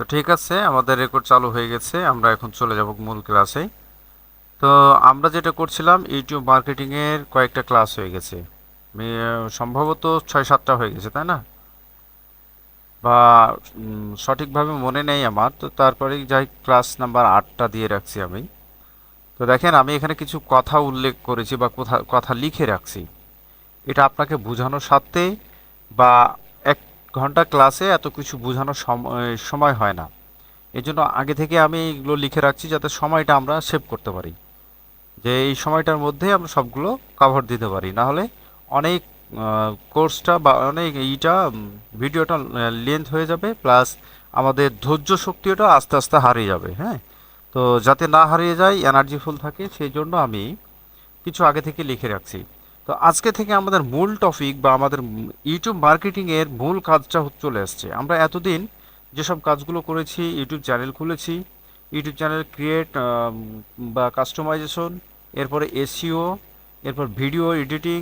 তো ঠিক আছে, আমাদের রেকর্ড চালু হয়ে গেছে, আমরা এখন চলে যাব মূল ক্লাসে তো আমরা যেটা করছিলাম, ইউটিউব মার্কেটিংয়ের কয়েকটা ক্লাস হয়ে গেছে। সম্ভবত ছয় সাতটা হয়ে গেছে, তাই না? বা সঠিকভাবে মনে নেই আমার, তো তারপরে যাই ক্লাস নাম্বার আটটা দিয়ে রাখছি আমি। তো দেখেন, আমি এখানে কিছু কথা উল্লেখ করেছি বা কথা কথা লিখে রাখছি। এটা আপনাকে বোঝানোর সাথে বা ঘণ্টা ক্লাসে এত কিছু বোঝানোর সময় হয় না। এই জন্য আগে থেকে আমি এগুলো লিখে রাখছি যাতে সময়টা আমরা সেভ করতে পারি। যে এই সময়টার মধ্যে আমরা সবগুলো কভার দিতে পারি। না হলে অনেক কোর্সটা বা অনেক এইটা ভিডিওটা লেন্থ হয়ে যাবে প্লাস আমাদের ধৈর্য শক্তিটা আস্তে আস্তে হারিয়ে যাবে হ্যাঁ? তো যাতে না হারিয়ে যায় এনার্জি ফুল থাকে, সেই জন্য আমি কিছু আগে থেকে লিখে রাখছি। তো আজকে থেকে আমাদের মূল টপিক বা আমাদের ইউটিউব মার্কেটিংয়ের মূল কাজটা চলে আসছে আমরা এতদিন যেসব কাজগুলো করেছি ইউটিউব চ্যানেল খুলেছি ইউটিউব চ্যানেল ক্রিয়েট বা কাস্টমাইজেশন এরপরে এসইও এরপর ভিডিও এডিটিং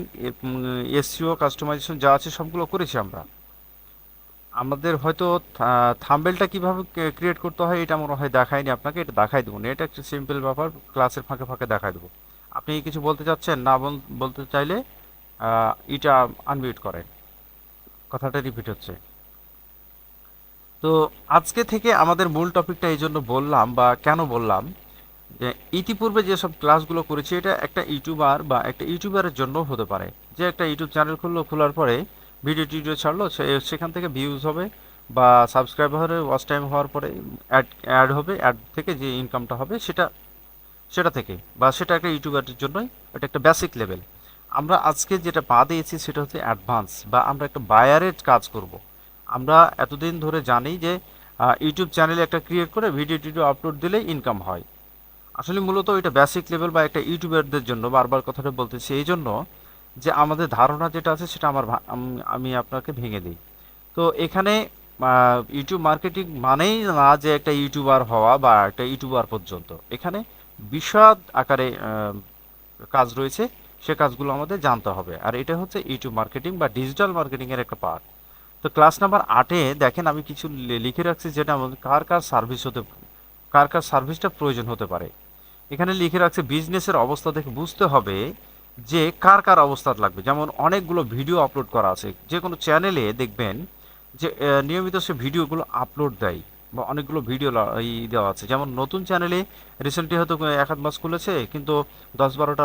এসইও কাস্টমাইজেশন যা আছে সবগুলো করেছি আমরা। আমাদের হয়তো থাম্বেলটা কীভাবে ক্রিয়েট করতে হয় এটা মনে হয় দেখায়নি আপনাকে, এটা দেখাই দেবো। না এটা একটা সিম্পল ব্যাপার ক্লাসের ফাঁকে ফাঁকে দেখাই দেবো। আপনি কিছু বলতে চাচ্ছেন? না বল- বলতে চাইলে এটা আনমিউট করেন। কথাটা রিপিট হচ্ছে। তো আজকে থেকে আমাদের মূল টপিকটা এই জন্য বললাম বা কেন বললাম যে ইতিপূর্বে যেসব ক্লাসগুলো করেছি, এটা একটা ইউটিউবার বা একটা ইউটিউবারের জন্য হতে পারে। যে একটা ইউটিউব চ্যানেল খুললো, খোলার পরে ভিডিও টিডিও ছাড়লো সেখান থেকে ভিউজ হবে বা সাবস্ক্রাইবার ওয়াচ টাইম হওয়ার পরে অ্যাড অ্যাড হবে অ্যাড থেকে যে ইনকামটা হবে, সেটা সেটা থেকে বা সেটা একটা ইউটিউবারের জন্যই এটা একটা বেসিক লেভেল আমরা আজকে যেটা পা দিয়েছি সেটা হচ্ছে অ্যাডভান্স বা আমরা একটা বায়ারের কাজ করব। আমরা এতদিন ধরে জানি যে ইউটিউব চ্যানেলে একটা ক্রিয়েট করে ভিডিও টিডিও আপলোড দিলেই ইনকাম হয়। আসলে মূলত এটা বেসিক লেভেল বা একটা ইউটিউবারদের জন্য বারবার কথাটা বলতেছি এই জন্য যে আমাদের ধারণা যেটা আছে সেটা আমার আমি আপনাকে ভেঙে দিই। তো এখানে ইউটিউব মার্কেটিং মানেই না যে একটা ইউটিউবার হওয়া বা একটা ইউটিউবার পর্যন্ত। এখানে বিশদ আকারে কাজ রয়েছে, সে কাজগুলো আমাদের জানতে হবে। আর এটা হচ্ছে ইউটিউব মার্কেটিং বা ডিজিটাল মার্কেটিংয়ের একটা পার্ট তো ক্লাস নাম্বার আটে দেখেন আমি কিছু লিখে রাখছি যেটা আমাদের কার কার সার্ভিস হতে, কার কার সার্ভিসটা প্রয়োজন হতে পারে। এখানে লিখে রাখছে বিজনেসের অবস্থা দেখে বুঝতে হবে যে কার কার অবস্থা লাগবে। যেমন অনেকগুলো ভিডিও আপলোড করা আছে। যে কোনো চ্যানেলে দেখবেন যে নিয়মিত সে ভিডিওগুলো আপলোড দেয়। বা অনেকগুলো ভিডিও ই দেওয়া আছে। যেমন নতুন চ্যানেলে রিসেন্টলি হয়তো এক আধ মাস খুলেছে, কিন্তু দশ বারোটা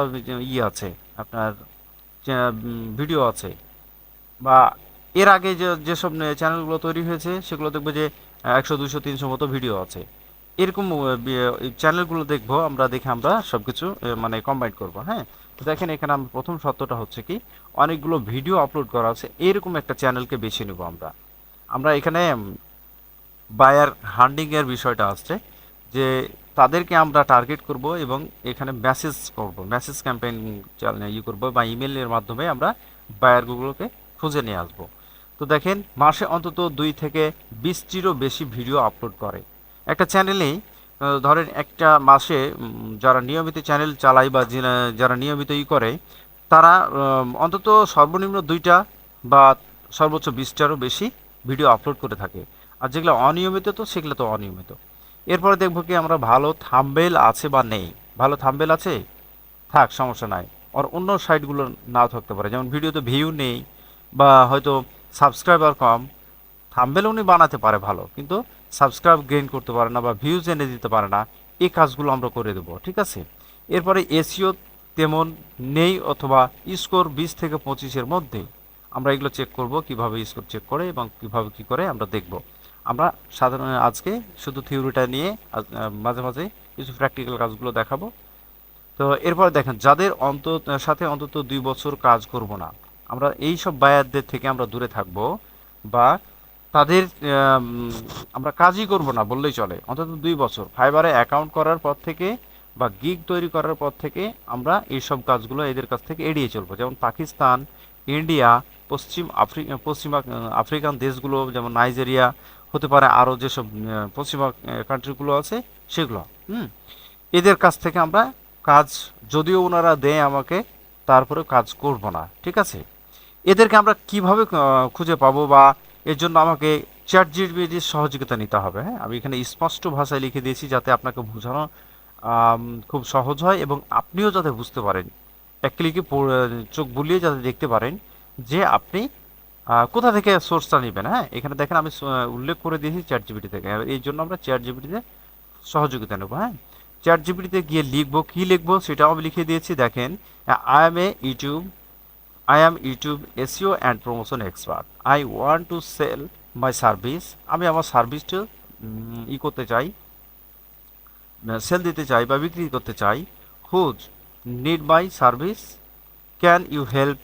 ইয়ে আছে, আপনার ভিডিও আছে। বা এর আগে যে যেসব চ্যানেলগুলো তৈরি হয়েছে, সেগুলো দেখবে যে একশো, দুশো, তিনশো মতো ভিডিও আছে। এরকম এই চ্যানেলগুলো দেখব, আমরা দেখে আমরা সব কিছু মানে কম্বাইন করব হ্যাঁ? তো দেখেন, এখানে আমরা প্রথম সত্যটা হচ্ছে কি, অনেকগুলো ভিডিও আপলোড করা আছে, এরকম একটা চ্যানেলকে বেছে নেব আমরা। আমরা এখানে বায়ার হান্ডিংয়ের বিষয়টা আসছে, যে তাদেরকে আমরা টার্গেট করব এবং এখানে মেসেজ করব মেসেজ ক্যাম্পেইন ই করব বা ইমেলের মাধ্যমে আমরা বায়ারগুলোকে খুঁজে নিয়ে আসব। তো দেখেন, মাসে অন্তত দুই থেকে বিশটিরও বেশি ভিডিও আপলোড করে। একটা চ্যানেলে ধরেন একটা মাসে যারা নিয়মিত চ্যানেল চালায় বা যারা নিয়মিত ই করে, তারা অন্তত সর্বনিম্ন দুইটা বা সর্বোচ্চ বিশটারও বেশি ভিডিও আপলোড করে থাকে। আর যেগুলো অনিয়মিত তো, সেগুলো তো অনিয়মিত। এরপরে দেখব কি আমরা ভালো থাম্বেল আছে বা নেই। ভালো থাম্বেল আছে? থাক, সমস্যা নাই। আর অন্য সাইটগুলো নাও থাকতে পারে। যেমন ভিডিওতে ভিউ নেই বা হয়তো সাবস্ক্রাইবার কম, থাম্বেল উনি বানাতে পারে ভালো, কিন্তু সাবস্ক্রাইব গেইন করতে পারে না বা ভিউজ এনে দিতে পারে না, এই কাজগুলো আমরা করে দেবো, ঠিক আছে? এরপরে এসিও তেমন নেই অথবা স্কোর বিশ থেকে পঁচিশের মধ্যে। আমরা এগুলো চেক করব, কীভাবে স্কোর চেক করে এবং কীভাবে কি করে আমরা দেখব। আমরা সাধারণ আজকে শুধু থিওরিটা নিয়ে মাঝে মাঝে কিছু প্র্যাকটিক্যাল কাজগুলো দেখাবো। তো এরপর দেখেন, যাদের অন্ত, সাথে অন্তত দুই বছর কাজ করব না, আমরা এই সব বায়ারদের থেকে আমরা দূরে থাকব বা তাদের আমরা কাজই করব না বললেই চলে। অন্তত দুই বছর ফাইবারে অ্যাকাউন্ট করার পর থেকে বা গিগ তৈরি করার পর থেকে আমরা এই সব কাজগুলো এদের কাছ থেকে এড়িয়ে চলবো। যেমন পাকিস্তান, ইন্ডিয়া, পশ্চিম আফ্রিকা পশ্চিমা, আফ্রিকান দেশগুলো, যেমন নাইজেরিয়া হতে পারে আরও যেসব পশ্চিমা কান্ট্রিগুলো আছে, সেগুলো। হুম। এদের কাছ থেকে আমরা কাজ, যদিও ওনারা দেয় আমাকে, তারপরে কাজ করব না, ঠিক আছে? এদেরকে আমরা কীভাবে খুঁজে পাবো বা এর জন্য আমাকে চ্যাট জিপিটির সহযোগিতা নিতে হবে হ্যাঁ? আমি এখানে স্পষ্ট ভাষায় লিখে দিয়েছি যাতে আপনাকে বোঝানো খুব সহজ হয় এবং আপনিও যাতে বুঝতে পারেন। এক ক্লিকে চোখ বুলিয়ে যাতে দেখতে পারেন যে আপনি কোথা থেকে সোর্সটা নেবেন? হ্যাঁ এখানে দেখেন আমি উল্লেখ করে দিয়েছি চ্যাট জিবিটি থেকে এই জন্য আমরা চ্যাট জিবিটিতে সহযোগিতা নেব হ্যাঁ। চ্যাট জিপিটিতে গিয়ে লিখব, কি লিখব সেটাও আমি লিখে দিয়েছি। দেখেন I am a YouTube I am YouTube SEO and promotion expert I want to sell my service আমি আমার সার্ভিসটা ই করতে চাই সেল দিতে চাই বা বিক্রি করতে চাই। Whose need my service can you help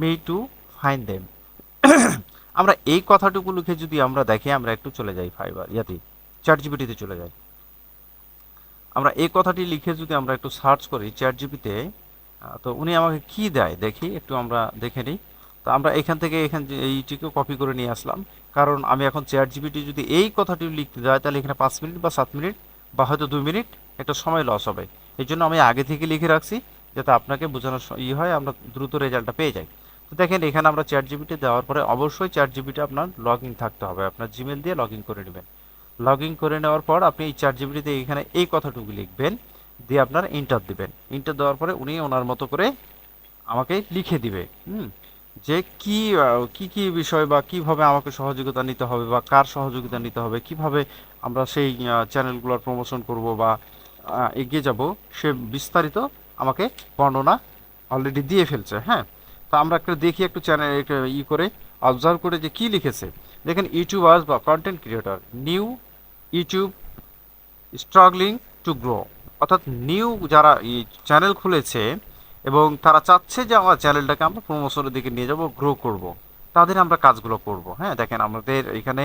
me to find them আমরা এই কথাটুকু লিখে যদি আমরা দেখি আমরা একটু চলে যাই ফাইবার, ইয়াতে চ্যাট জিপিটিতে চলে যাই। আমরা এই কথাটি লিখে যদি আমরা একটু সার্চ করি চ্যাট জিপিতে তো উনি আমাকে কি দেয় দেখি, একটু আমরা দেখে নিই। তো আমরা এখান থেকে এখান যে, এইটিকে কপি করে নিয়ে আসলাম। কারণ আমি এখন চ্যাট জিপিটি যদি এই কথাটি লিখতে যাই, তাহলে এখানে পাঁচ মিনিট বা সাত মিনিট বা হয়তো দুই মিনিট একটা সময় লস হবে। এই জন্য আমি আগে থেকে লিখে রাখছি, যাতে আপনাকে বোঝানোর ই হয়, আমরা দ্রুত রেজাল্টটা পেয়ে যাই। তো দেখেন, এখানে আমরা চ্যাট জিবিটি দেওয়ার পরে অবশ্যই চ্যাট জিপিটি আপনার লগ ইন থাকতে হবে। আপনার জিমেল দিয়ে লগ ইন করে নেবেন। লগ ইন করে নেওয়ার পর আপনি এই চ্যাট জিবিটিতে এখানে এই কথাটুকু লিখবেন, দিয়ে আপনার ইন্টার দিবেন। ইন্টার দেওয়ার পরে উনি ওনার মতো করে আমাকে লিখে দিবে। হুম? যে কি কি কি বিষয় বা কীভাবে আমাকে সহযোগিতা নিতে হবে বা কার সহযোগিতা নিতে হবে, কীভাবে আমরা সেই চ্যানেলগুলোর প্রমোশন করব বা এগিয়ে যাব, সে বিস্তারিত আমাকে বর্ণনা অলরেডি দিয়ে ফেলছে। হ্যাঁ? তো আমরা একটু দেখি, একটু চ্যানেল একটু ই করে অবজার্ভ করে যে কি লিখেছে। দেখেন ইউটিউবার্স বা content creator new YouTube struggling to grow অর্থাৎ নিউ যারা চ্যানেল খুলেছে এবং তারা চাচ্ছে যে আমার চ্যানেলটাকে আমরা প্রমোশনের দিকে নিয়ে যাব গ্রো করব। তাদের আমরা কাজগুলো করব। হ্যাঁ দেখেন, আমাদের এখানে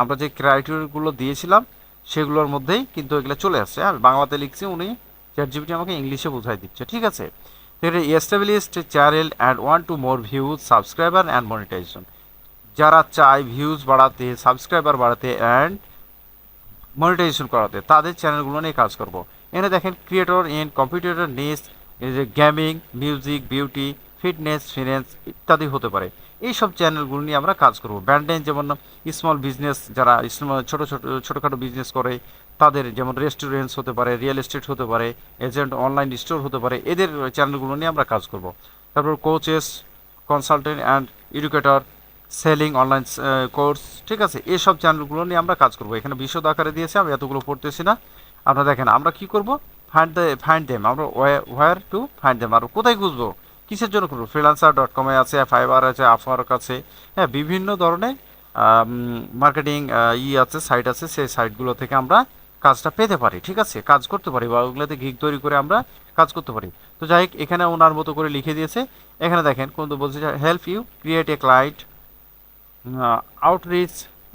আমরা যে ক্রাইটেরিয়াগুলো দিয়েছিলাম, সেগুলোর মধ্যেই কিন্তু এগুলো চলে আসছে। আমি বাংলাতে লিখছি উনি চ্যাট জিপিটি আমাকে ইংলিশে বোঝাই দিচ্ছে। ঠিক আছে? Established channel and want to more views subscriber and monetization যারা চায় ভিউজ বাড়াতে সাবস্ক্রাইবার বাড়াতে অ্যান্ড মনিটাইজেশন করাতে, তাদের চ্যানেলগুলো নিয়ে কাজ করব। এনে দেখেন creator in computer niche gaming music beauty fitness finance ইত্যাদি হতে পারে। এই সব চ্যানেলগুলো নিয়ে আমরা কাজ করব। ব্যান্ডেন যেমন স্মল বিজনেস যারা ছোটো, ছোট, ছোটোখাটো বিজনেস করে তাদের যেমন রেস্টুরেন্টস হতে পারে রিয়েল এস্টেট হতে পারে এজেন্ট অনলাইন স্টোর হতে পারে, এদের চ্যানেলগুলো নিয়ে আমরা কাজ করব। তারপর coaches consultant and educator selling online course ঠিক আছে? এসব চ্যানেলগুলো নিয়ে আমরা কাজ করব। এখানে বিশদ আকারে দিয়েছে, আমি এতগুলো পড়তেছি না। আপনারা দেখেন, আমরা কি করব? ফাইন্ড দ্য ফাইন্ড দেম আমরা ওয়ার টু ফাইন্ড দেম আর কোথায় খুঁজবো? কিসের জন্য করব ফ্রিলান্সার ডট কমে আছে ফাইবার আছে আফওয়ার্ক আছে হ্যাঁ বিভিন্ন ধরনের মার্কেটিং ই আছে সাইট আছে, সেই সাইটগুলো থেকে আমরা কাজটা পেতে পারি, ঠিক আছে? কাজ করতে পারি বা ওগুলোতে ঘিক তৈরি করে আমরা কাজ করতে পারি। তো যাই হোক, এখানে ওনার মতো করে লিখে দিয়েছে। এখানে দেখেন, কোন বলছে help you create a client outreach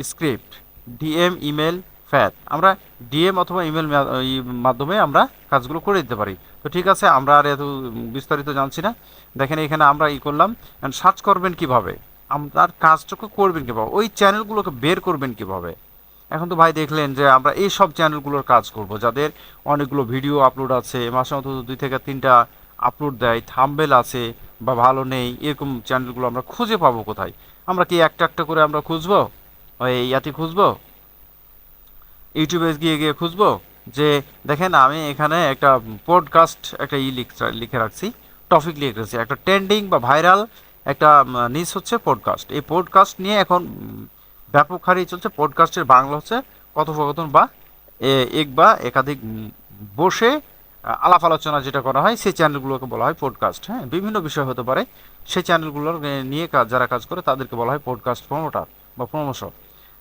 script DM email fat আমরা ডিএম অথবা ইমেল মাধ্যমে আমরা কাজগুলো করে দিতে পারি। তো ঠিক আছে, আমরা আর এত বিস্তারিত জানছি না। দেখেন, এখানে আমরা ই করলাম সার্চ করবেন কীভাবে? আপনার কাজটাকে করবেন কীভাবে? ওই চ্যানেলগুলোকে বের করবেন কীভাবে? এখন তো ভাই দেখলেন যে আমরা এই সব চ্যানেলগুলোর কাজ করব, যাদের অনেকগুলো ভিডিও আপলোড আছে, মাসে অন্তত দুই থেকে তিনটা আপলোড দেয় থাম্বেল আছে বা ভালো নেই, এরকম চ্যানেলগুলো আমরা খুঁজে পাবো কোথায়? আমরা কি একটা একটা করে আমরা খুঁজবো? ওই ইয়াতে খুঁজবো? ইউটিউবে গিয়ে গিয়ে খুঁজবো? যে দেখেন আমি এখানে একটা পডকাস্ট একটা ই লিখ- রাখছি টপিক লিখে রাখছি, একটা ট্রেন্ডিং বা ভাইরাল একটা নিউজ হচ্ছে পডকাস্ট এই পডকাস্ট নিয়ে এখন ব্যাপক হারে চলছে পডকাস্টের বাংলা হচ্ছে কথোপকথন বা এক বা একাধিক বসে আলাপ আলোচনা যেটা করা হয় সেই চ্যানেলগুলোকে বলা হয় পডকাস্ট হ্যাঁ বিভিন্ন বিষয় হতে পারে। সেই চ্যানেলগুলোর এ, নিয়ে কাজ যারা কাজ করে তাদেরকে বলা হয় পডকাস্ট প্রমোটার বা প্রমোশন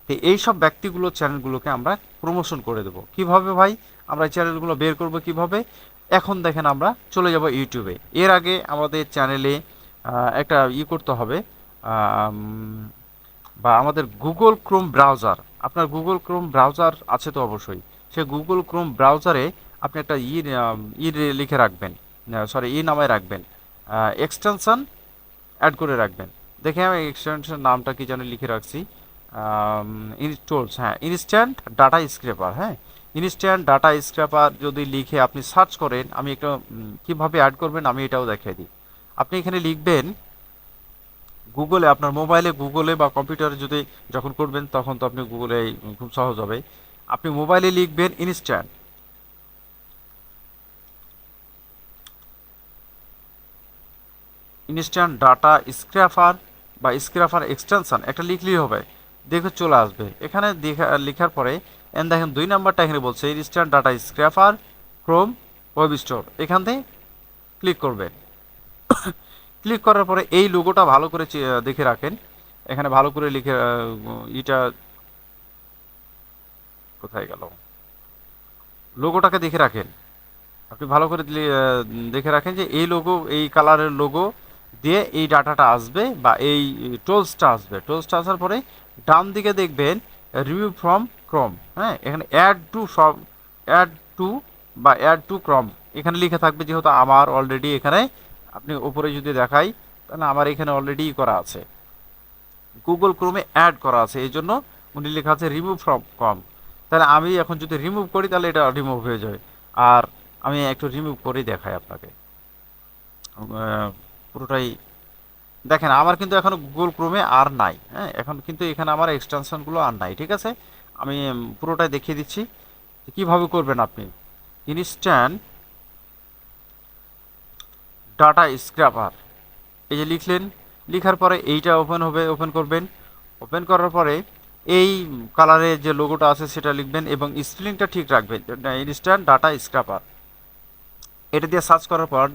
তো এই সব ব্যক্তিগুলো চ্যানেলগুলোকে আমরা প্রমোশন করে দেবো। কীভাবে ভাই? আমরা চ্যানেলগুলো বের করব কীভাবে? এখন দেখেন আমরা চলে যাব ইউটিউবে এর আগে আমাদের চ্যানেলে একটা ই করতে হবে বা আমাদের গুগল ক্রোম ব্রাউজার আপনার গুগল ক্রোম ব্রাউজার আছে তো অবশ্যই। সে গুগল ক্রোম ব্রাউজারে আপনি একটা ই ই লিখে রাখবেন সরি ই নামায় রাখবেন এক্সটেনশন অ্যাড করে রাখবেন। দেখে আমি এক্সটেনশন নামটা কি যেন লিখে রাখছি ইনস্টলস হ্যাঁ ইনস্ট্যান্ট ডাটা স্ক্রেপার হ্যাঁ। ইনস্ট্যান্ট ডাটা স্ক্রেপার যদি লিখে আপনি সার্চ করেন, আমি একটা কীভাবে অ্যাড করবেন আমি এটাও দেখিয়ে দিই। আপনি এখানে লিখবেন গুগলে আপনার মোবাইলে গুগলে বা কম্পিউটারে যদি যখন করবেন, তখন তো আপনি গুগলে খুব সহজ হবে। আপনি মোবাইলে লিখবেন ইনস্ট্যান্ট ইনস্ট্যান্ট ডাটা স্ক্র্যাফার বা স্ক্র্যাফার এক্সটেনশন একটা লিখলেই হবে। দেখে চলে আসবে। এখানে দেখা, লেখার পরে এন দেখেন দুই নাম্বারটা এখানে বলছে instant data scraper Chrome web store এখান থেকে ক্লিক করবেন ক্লিক করার পরে এই লোগোটা ভালো করে দেখে রাখেন। এখানে ভালো করে লিখে এটা কোথায় গেল? লোগোটাকে দেখে রাখেন। আপনি ভালো করে দেখে রাখেন যে এই লোগো এই কালারের লোগো দিয়ে এই ডাটাটা আসবে বা এই টোলসটা আসবে। টোলসটা আসার পরে ডান দিকে দেখবেন রিভিউ ফ্রম ক্রম হ্যাঁ এখানে অ্যাড টু সব অ্যাড টু বা অ্যাড টু ক্রম এখানে লিখে থাকবে যেহেতু আমার অলরেডি এখানে আপনি উপরে যদি দেখাই, তাহলে আমার এখানে অলরেডি করা আছে। গুগল ক্রোমে অ্যাড করা আছে, এই জন্য উনি লেখা আছে রিমুভ ফ্রম কম তাহলে আমি এখন যদি রিমুভ করি, তাহলে এটা রিমুভ হয়ে যাবে। আর আমি একটু রিমুভ করেই দেখাই আপনাকে। পুরোটাই দেখেন, আমার কিন্তু এখন গুগল ক্রোমে আর নাই। হ্যাঁ এখন কিন্তু এখানে আমার এক্সটেনশনগুলো আর নাই, ঠিক আছে? আমি পুরোটাই দেখিয়ে দিচ্ছি। কীভাবে করবেন আপনি? ইনস্ট্যান্ট ডাটা স্ক্র্যাপার এই যে লিখলেন, লিখার পরে এইটা ওপেন হবে ওপেন করবেন। ওপেন করার পরে এই কালারের যে লোগোটা আছে সেটা লিখবেন এবং স্পেলিংটা ঠিক রাখবেন। ইনস্ট্যান্ট ডাটা স্ক্র্যাপার এটা দিয়ে সার্চ করার পর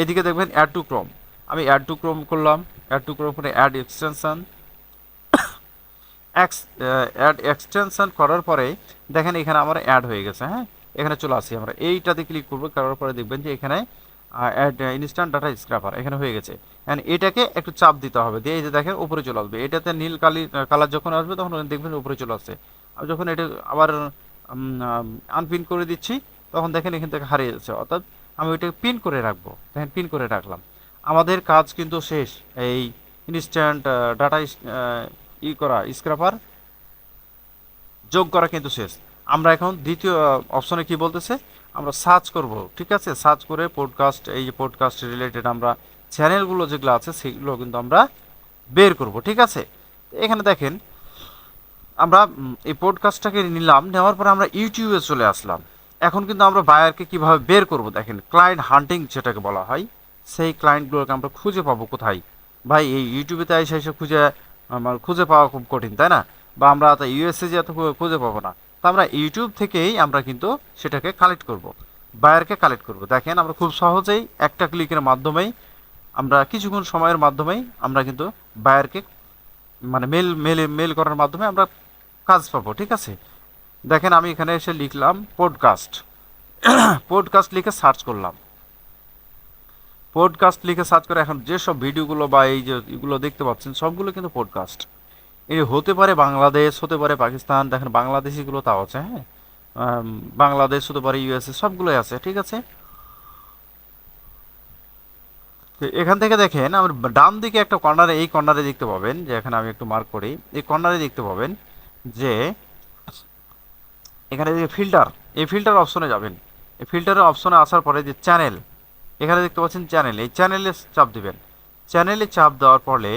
এদিকে দেখবেন অ্যাড টু ক্রোম আমি অ্যাড টু ক্রোম করলাম। অ্যাড টু ক্রোম করে add extension ex add extension করার পরে দেখেন এখানে আমার অ্যাড হয়ে গেছে হ্যাঁ? এখানে চলে আসি আমরা। এইটাতে ক্লিক করব, করার পরে দেখবেন যে এখানে অ্যাড ইনস্ট্যান্ট ডাটা স্ক্র্যাপার এখানে হয়ে গেছে। অ্যান্ড এটাকে একটু চাপ দিতে হবে। দিয়ে এই যে দেখেন, উপরে চলে আসবে। এটাতে নীল কালি কালার যখন আসবে, তখন দেখবেন উপরে চলে আসছে। আর যখন এটা আবার আনপিন করে দিচ্ছি, তখন দেখেন এখান থেকে হারিয়ে যাচ্ছে। অর্থাৎ আমি ওইটাকে পিন করে রাখব। দেখেন পিন করে রাখলাম। আমাদের কাজ কিন্তু শেষ। এই ইনস্ট্যান্ট ডাটা ই করা স্ক্র্যাপার যোগ করা কিন্তু শেষ। আমরা এখন দ্বিতীয় অপশনে কি বলতেছে? আমরা সার্চ করব, ঠিক আছে? সার্চ করে পডকাস্ট এই যে পডকাস্ট রিলেটেড আমরা চ্যানেলগুলো যেগুলো আছে, সেগুলো কিন্তু আমরা বের করব, ঠিক আছে? এখানে দেখেন, আমরা এই পডকাস্টটাকে নিলাম, নেওয়ার পরে আমরা ইউটিউবে চলে আসলাম। এখন কিন্তু আমরা বায়ারকে কীভাবে বের করব দেখেন ক্লায়েন্ট হান্টিং যেটাকে বলা হয়, সেই ক্লায়েন্টগুলোকে আমরা খুঁজে পাবো কোথায়? ভাই, এই ইউটিউবে তো এসে এসে খুঁজে, আমার খুঁজে পাওয়া খুব কঠিন, তাই না? বা আমরা তো ইউএসএ যে এত খুঁজে পাবো না। তো আমরা ইউটিউব থেকেই আমরা কিন্তু সেটাকে কালেক্ট করব। বায়ারকে কালেক্ট করব। দেখেন আমরা খুব সহজেই একটা ক্লিকের মাধ্যমেই আমরা কিছুক্ষণ সময়ের মাধ্যমেই আমরা কিন্তু বায়ারকে মানে মেল মেল মেল করার মাধ্যমে আমরা কাজ পাবো, ঠিক আছে? দেখেন আমি এখানে এসে লিখলাম পডকাস্ট পডকাস্ট লিখে সার্চ করলাম। পডকাস্ট লিখে সার্চ করে এখন যেসব ভিডিওগুলো বা এই যে এগুলো দেখতে পাচ্ছেন, সবগুলো কিন্তু পডকাস্ট এই হতে পারে বাংলাদেশ, হতে পারে পাকিস্তান, দেখেন বাংলাদেশিগুলো তাও আছে হ্যাঁ? বাংলাদেশ, হতে পারে ইউএসএ সবগুলোই আছে, ঠিক আছে? তো এখান থেকে দেখেন, আমার ডান দিকে একটা কর্নারে এই কর্নারে দেখতে পাবেন, যে এখানে আমি একটু মার্ক করি, এই কর্নারে দেখতে পাবেন যে এখানে যে ফিল্টার এই ফিল্টার অপশনে যাবেন। এই ফিল্টারের অপশনে আসার পরে যে চ্যানেল এখানে দেখতে পাচ্ছেন চ্যানেল এই চ্যানেলে চাপ দিবেন। চ্যানেলে চাপ দেওয়ার পরে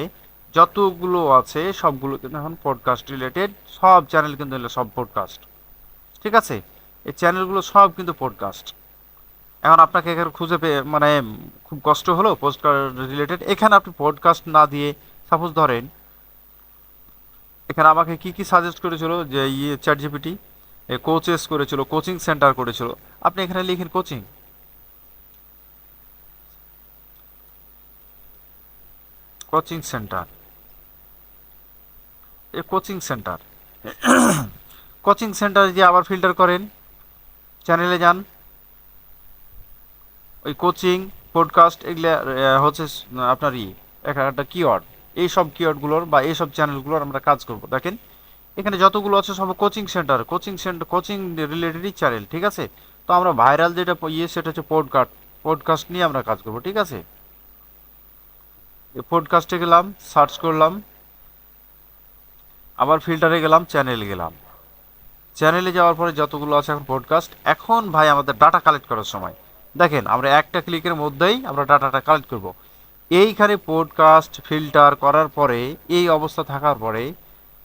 যতগুলো আছে, সবগুলো কিন্তু এখন পডকাস্ট রিলেটেড সব চ্যানেল কিন্তু এগুলো সব পডকাস্ট ঠিক আছে? এই চ্যানেলগুলো সব কিন্তু পডকাস্ট এখন আপনাকে এখানে খুঁজে পেয়ে মানে খুব কষ্ট হলো পডকাস্ট রিলেটেড এখানে আপনি পডকাস্ট না দিয়ে সাপোজ ধরেন, এখানে আমাকে কি কি সাজেস্ট করেছিল? যে ইয়ে চ্যাট জিপিটি কোচেস করেছিল কোচিং সেন্টার করেছিল। আপনি এখানে লিখেন coaching coaching centre coaching centre coaching centre যে আবার ফিল্টার করেন চ্যানেলে যান। ওই কোচিং পডকাস্ট এগুলো হচ্ছে আপনার ই, একটা কিওয়ার্ড এই সব কিওয়ার্ডগুলোর বা এই সব চ্যানেলগুলোর আমরা কাজ করব। দেখেন, এখানে যতগুলো আছে সব coaching centre coaching centre coaching রিলেটেডই channel ঠিক আছে? তো আমরা ভাইরাল যেটা ইয়ে সেটা হচ্ছে পডকাস্ট পডকাস্ট নিয়ে আমরা কাজ করব, ঠিক আছে? পডকাস্টে গেলাম সার্চ করলাম। আবার ফিল্টারে গেলাম চ্যানেলে গেলাম। চ্যানেলে যাওয়ার পরে যতগুলো আছে এখন পডকাস্ট এখন ভাই আমাদের ডাটা কালেক্ট করার সময়। দেখেন, আমরা একটা ক্লিকের মধ্যেই আমরা ডাটাটা কালেক্ট করব। এইখানে পডকাস্ট ফিল্টার করার পরে, এই অবস্থা থাকার পরে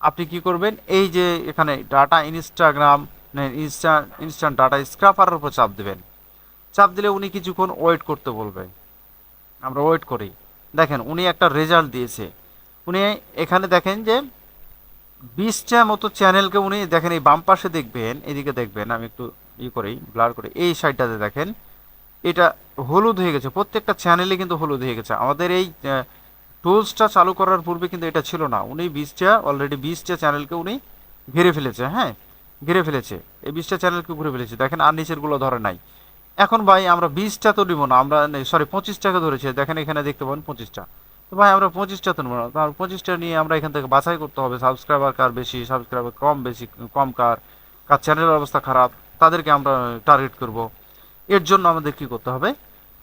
আপনি কি করবেন? এই যে এখানে data Instagram insta instant data স্ক্রাপারের উপর চাপ দেবেন। চাপ দিলে উনি কিছুক্ষণ ওয়েট করতে বলবেন। আমরা ওয়েট করি। দেখেন, উনি একটা রেজাল্ট দিয়েছে। উনি এখানে দেখেন যে বিশটা মতো চ্যানেলকে উনি দেখেন, এই বাম পাশে দেখবেন, এদিকে দেখবেন, আমি একটু ই করি, ব্লার করি, এই সাইডটাতে দেখেন, এটা হলুদ হয়ে গেছে, প্রত্যেকটা চ্যানেলে কিন্তু হলুদ হয়ে গেছে। আমাদের এই টুলসটা চালু করার পূর্বে কিন্তু এটা ছিল না, উনি বিশটা অলরেডি বিশটা চ্যানেলকে উনি ঘিরে ফেলেছে হ্যাঁ ঘিরে ফেলেছে, এই বিশটা চ্যানেলকে ঘুরে ফেলেছে, দেখেন আর নিচেরগুলো ধরে নাই। এখন ভাই আমরা বিশটা তো নিব না, আমরা, সরি, পঁচিশটাকে ধরেছি, দেখেন এখানে দেখতে পাবেন পঁচিশটা। তো ভাই, আমরা পঁচিশটা তো নেব তার পঁচিশটা নিয়ে আমরা এখান থেকে বাছাই করতে হবে। সাবস্ক্রাইবার কার বেশি? সাবস্ক্রাইবার কম বেশি, কম কার? কার চ্যানেলের অবস্থা খারাপ? তাদেরকে আমরা টার্গেট করব। এর জন্য আমাদের কি করতে হবে?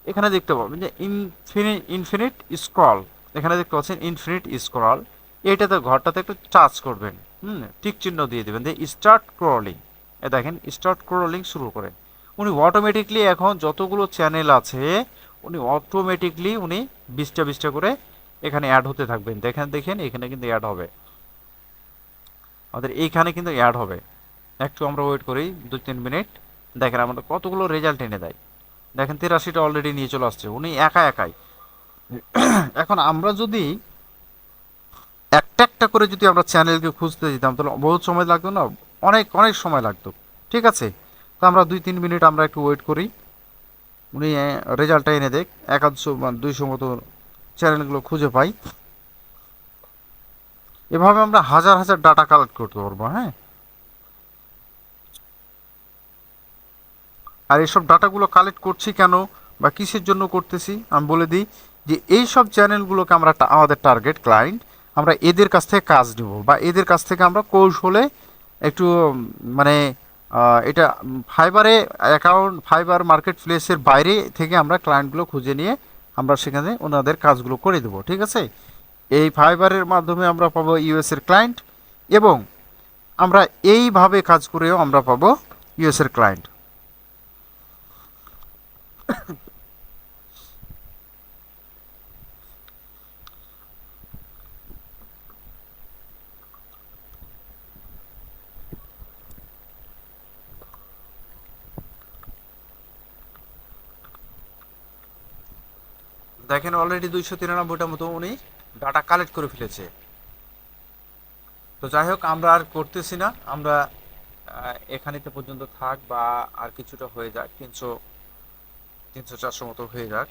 এখানে দেখতে পাবেন যে ইনফিনিট ইনফিনিট স্ক্রল এখানে দেখতে পাচ্ছেন ইনফিনিট স্ক্রল এইটাতে ঘরটাতে একটু টাচ করবেন। হুম টিক চিহ্ন দিয়ে দেবেন। যে স্টার্ট ক্রলিং এ দেখেন স্টার্ট ক্রলিং শুরু করেন উনি অটোমেটিকলি এখন যতগুলো চ্যানেল আছে, উনি অটোমেটিকলি উনি বিশটা বিশটা করে এখানে অ্যাড হতে থাকবেন দেখেন দেখেন, এখানে কিন্তু অ্যাড হবে। আমাদের এইখানে কিন্তু অ্যাড হবে। একটু আমরা ওয়েট করি দু তিন মিনিট দেখেন, আমাদের কতগুলো রেজাল্ট এনে দেয়। দেখেন, তিরাশিটা অলরেডি নিয়ে চলে আসছে। উনি একা একাই। এখন আমরা যদি একটা একটা করে যদি আমরা চ্যানেলকে খুঁজতে যেতাম তাহলে বহুত সময় লাগতো না? অনেক অনেক সময় লাগতো। ঠিক আছে? তো আমরা দুই, তিন মিনিট আমরা একটু ওয়েট করি। উনি রেজাল্টটা এনে দেখ। একাদশো বা দুইশো মতো চ্যানেলগুলো খুঁজে পাই। এভাবে আমরা হাজার হাজার ডাটা কালেক্ট করতে পারব হ্যাঁ? আর এইসব ডাটাগুলো কালেক্ট করছি কেন বা কিসের জন্য করতেছি? আমি বলে দিই যে এই সব চ্যানেলগুলোকে আমরা আমাদের টার্গেট ক্লায়েন্ট আমরা এদের কাছ থেকে কাজ নেব বা এদের কাছ থেকে আমরা কৌশলে একটু মানে এটা ফাইবারে অ্যাকাউন্ট ফাইবার মার্কেট প্লেসের বাইরে থেকে আমরা ক্লায়েন্টগুলো খুঁজে নিয়ে আমরা সেখানে ওনাদের কাজগুলো করে দেবো, ঠিক আছে? এই ফাইবারের মাধ্যমে আমরা পাবো ইউএসের ক্লায়েন্ট এবং আমরা এইভাবে কাজ করেও আমরা পাবো ইউএসের ক্লায়েন্ট। দেখেন অলরেডি দুইশো তিরানব্বইটা মতো উনি ডাটা কালেক্ট করে ফেলেছে। তো যাই হোক, আমরা আর করতেছি না। আমরা এখানেতে পর্যন্ত থাক বা আর কিছুটা হয়ে যাক, তিনশো তিনশো চারশো মতো হয়ে যাক।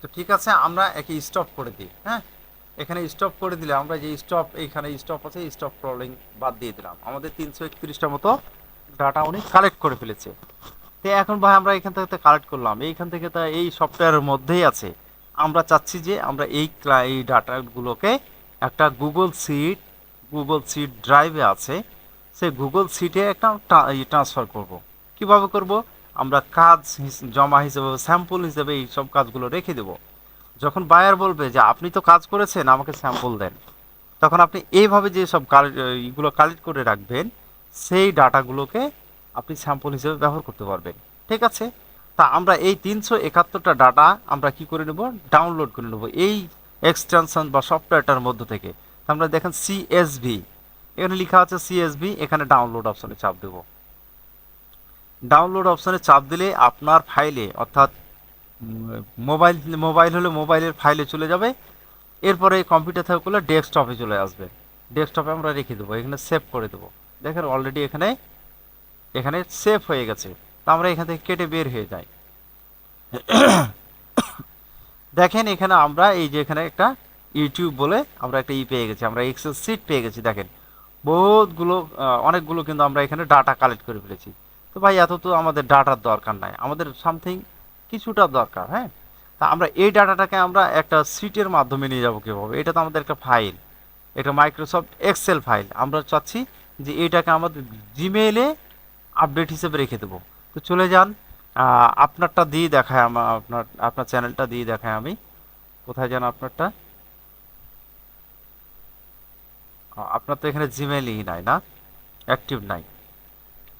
তো ঠিক আছে, আমরা একে স্টপ করে দিই হ্যাঁ? এখানে স্টপ করে দিলে আমরা যে স্টপ এইখানে স্টপ আছে স্টপ ক্রলিং বাদ দিয়ে দিলাম। আমাদের তিনশো একত্রিশটা মতো ডাটা উনি কালেক্ট করে ফেলেছে। তো এখন ভাই আমরা এখান থেকে কালেক্ট করলাম। এইখান থেকে তো এই সফটওয়্যারের মধ্যেই আছে। আমরা চাচ্ছি যে আমরা এই এই ডাটাগুলোকে একটা গুগল সিট গুগল সিট ড্রাইভে আছে। সে গুগল সিটে একটা ট্রান্সফার করব। কীভাবে করব? আমরা কাজ জমা হিসেবে স্যাম্পল হিসেবে এই সব কাজগুলো রেখে দেবো। যখন বায়ার বলবে যে, আপনি তো কাজ করেছেন, আমাকে স্যাম্পল দেন। তখন আপনি এইভাবে যে সব ইগুলো কালেক্ট করে রাখবেন, সেই ডাটাগুলোকে আপনি স্যাম্পল হিসেবে ব্যবহার করতে পারবেন। ঠিক আছে? তা আমরা এই তিনশো একাত্তরটা ডাটা আমরা কি করে নেব? ডাউনলোড করে নেব এই এক্সটেনশন বা সফটওয়্যারটার মধ্য থেকে। আমরা দেখেন সিএসভি এখানে লেখা আছে সিএসভি এখানে ডাউনলোড অপশনে চাপ দেব। ডাউনলোড অপশনে চাপ দিলে আপনার ফাইলে অর্থাৎ মোবাইল মোবাইল হলে মোবাইলের ফাইলে চলে যাবে। এরপরে কম্পিউটার থেকে করলে ডেস্কটপে চলে আসবে। ডেস্কটপে আমরা রেখে দেবো, এখানে সেভ করে দেবো। দেখেন অলরেডি এখানে এখানে সেভ হয়ে গেছে। তা আমরা এখান থেকে কেটে বের হয়ে যাই। দেখেন এখানে আমরা এই যে এখানে একটা ইউটিউব বলে আমরা একটা ই পেয়ে গেছি, আমরা এক্সেল সিট পেয়ে গেছি, দেখেন। বহুতগুলো অনেকগুলো কিন্তু আমরা এখানে ডাটা কালেক্ট করে ফেলেছি। তো ভাই, এত তো আমাদের ডাটার দরকার নাই। আমাদের সামথিং কিছুটা দরকার হ্যাঁ? তা আমরা এই ডাটাটাকে আমরা একটা সিটের মাধ্যমে নিয়ে যাব কীভাবে? এটা তো আমাদের একটা ফাইল এটা মাইক্রোসফট এক্সেল ফাইল আমরা চাচ্ছি যে এটাকে আমাদের জিমেইলে আপডেট হিসেবে রেখে দেবো। তো চলে যান আপনারটা দিয়ে দেখায় আমার আপনার আপনার চ্যানেলটা দিয়ে দেখায় আমি। কোথায় যান আপনারটা? আপনার তো এখানে জিমেইলই নাই না? অ্যাক্টিভ নাই।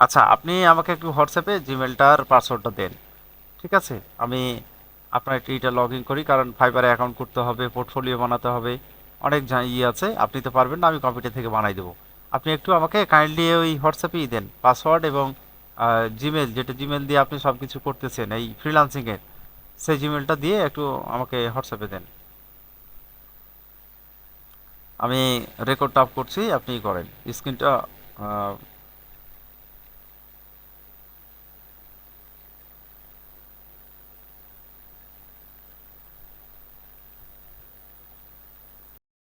আচ্ছা আপনি আমাকে একটু হোয়াটসঅ্যাপে জিমেলটার পাসওয়ার্ডটা দেন। ঠিক আছে? আমি আপনার এটা লগ ইন করি, কারণ ফাইবারে অ্যাকাউন্ট করতে হবে পোর্টফোলিও বানাতে হবে, অনেক ইয়ে আছে, আপনি তো পারবেন না, আমি কম্পিউটার থেকে বানাই দেবো। আপনি একটু আমাকে কাইন্ডলি ওই হোয়াটসঅ্যাপেই দেন পাসওয়ার্ড এবং জিমেল যেটা জিমেল দিয়ে আপনি সব কিছু করতেছেন, এই ফ্রিলান্সিংয়ের সেই জিমেলটা দিয়ে একটু আমাকে হোয়াটসঅ্যাপে দেন। আমি রেকর্ড টাপ করছি, আপনি করেন। স্ক্রিনটা